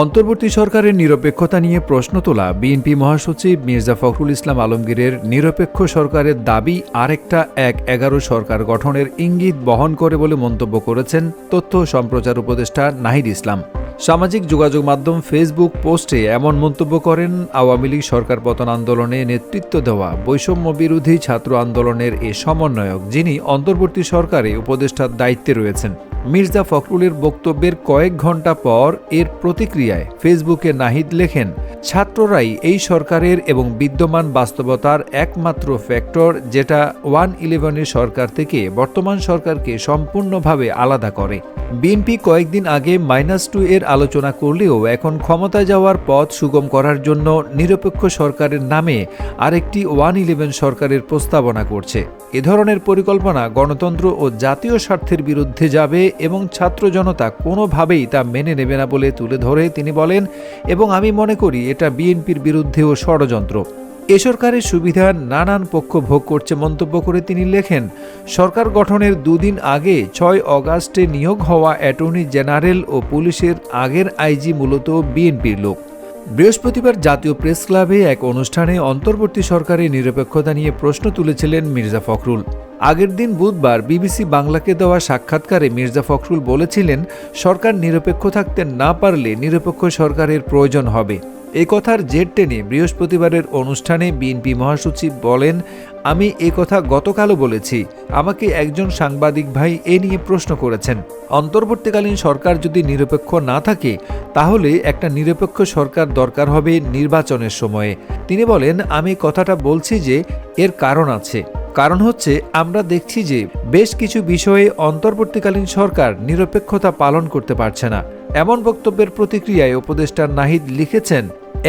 অন্তর্বর্তী সরকারের নিরপেক্ষতা নিয়ে প্রশ্ন তোলা বিএনপি মহাসচিব মির্জা ফখরুল ইসলাম আলমগীরের নিরপেক্ষ সরকারের দাবি আরেকটা এক এগারো সরকার গঠনের ইঙ্গিত বহন করে বলে মন্তব্য করেছেন তথ্য সম্প্রচার উপদেষ্টা নাহিদ ইসলাম। সামাজিক যোগাযোগ মাধ্যম ফেসবুক পোস্টে এমন মন্তব্য করেন, আওয়ামী লীগ সরকার পতন আন্দোলনে নেতৃত্ব দেওয়া বৈষম্য বিরোধী ছাত্র আন্দোলনের এ সমন্বয়ক, যিনি অন্তর্বর্তী সরকারে উপদেষ্টার দায়িত্বে রয়েছেন। মির্জা ফখরুলের বক্তব্যের কয়েক ঘণ্টা পর এর প্রতিক্রিয়ায় ফেসবুকে নাহিদ লেখেন, ছাত্ররাই এই সরকারের এবং বিদ্যমান বাস্তবতার একমাত্র ফ্যাক্টর যেটা ওয়ান ইলেভেনের সরকার থেকে বর্তমান সরকারকে সম্পূর্ণভাবে আলাদা করে। বিএনপি কয়েকদিন আগে মাইনাস টু এর আলোচনা করলেও এখন ক্ষমতায় যাওয়ার পথ সুগম করার জন্য নিরপেক্ষ সরকারের নামে আরেকটি ওয়ান ইলেভেন সরকারের প্রস্তাবনা করছে। এ ধরনের পরিকল্পনা গণতন্ত্র ও জাতীয় স্বার্থের বিরুদ্ধে যাবে এবং ছাত্র জনতা কোনোভাবেই তা মেনে নেবে না বলে তুলে ধরে তিনি বলেন, এবং আমি মনে করি এটা বিএনপির বিরুদ্ধেও ষড়যন্ত্র। এ সরকারের সুবিধা নানান পক্ষ ভোগ করছে মন্তব্য করে তিনি লেখেন, সরকার গঠনের দুদিন আগে ছয় অগাস্টে নিয়োগ হওয়া অ্যাটর্নি জেনারেল ও পুলিশের আগের আইজি মূলত বিএনপির লোক। বৃহস্পতিবার জাতীয় প্রেস ক্লাবে এক অনুষ্ঠানে অন্তর্বর্তী সরকারের নিরপেক্ষতা নিয়ে প্রশ্ন তুলেছিলেন মির্জা ফখরুল। আগের দিন বুধবার বিবিসি বাংলাকে দেওয়া সাক্ষাৎকারে মির্জা ফখরুল বলেছিলেন, সরকার নিরপেক্ষ থাকতে না পারলে নিরপেক্ষ সরকারের প্রয়োজন হবে। এ কথার জের টেনে বৃহস্পতিবারের অনুষ্ঠানে বিএনপি মহাসচিব বলেন, আমি এ কথা গতকালও বলেছি। আমাকে একজন সাংবাদিক ভাই এ নিয়ে প্রশ্ন করেছেন। অন্তর্বর্তীকালীন সরকার যদি নিরপেক্ষ না থাকে, তাহলে একটা নিরপেক্ষ সরকার দরকার হবে নির্বাচনের সময়ে। তিনি বলেন, আমি কথাটা বলছি যে এর কারণ আছে। কারণ হচ্ছে আমরা দেখছি যে বেশ কিছু বিষয়ে অন্তর্বর্তীকালীন সরকার নিরপেক্ষতা পালন করতে পারছে না। এমন বক্তব্যের প্রতিক্রিয়ায় উপদেষ্টা নাহিদ লিখেছেন,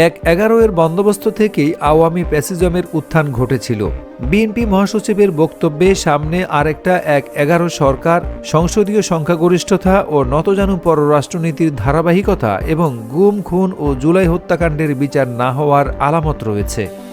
এক এগারো এর বন্দোবস্ত থেকেই আওয়ামী প্যাসিজমের উত্থান ঘটেছিল। বিএনপি মহাসচিবের বক্তব্যে সামনে আরেকটা এক এগারো সরকার, সংসদীয় সংখ্যাগরিষ্ঠতা ও নতজানু পররাষ্ট্রনীতির ধারাবাহিকতা এবং গুম, খুন ও জুলাই হত্যাকাণ্ডের বিচার না হওয়ার আলামত রয়েছে।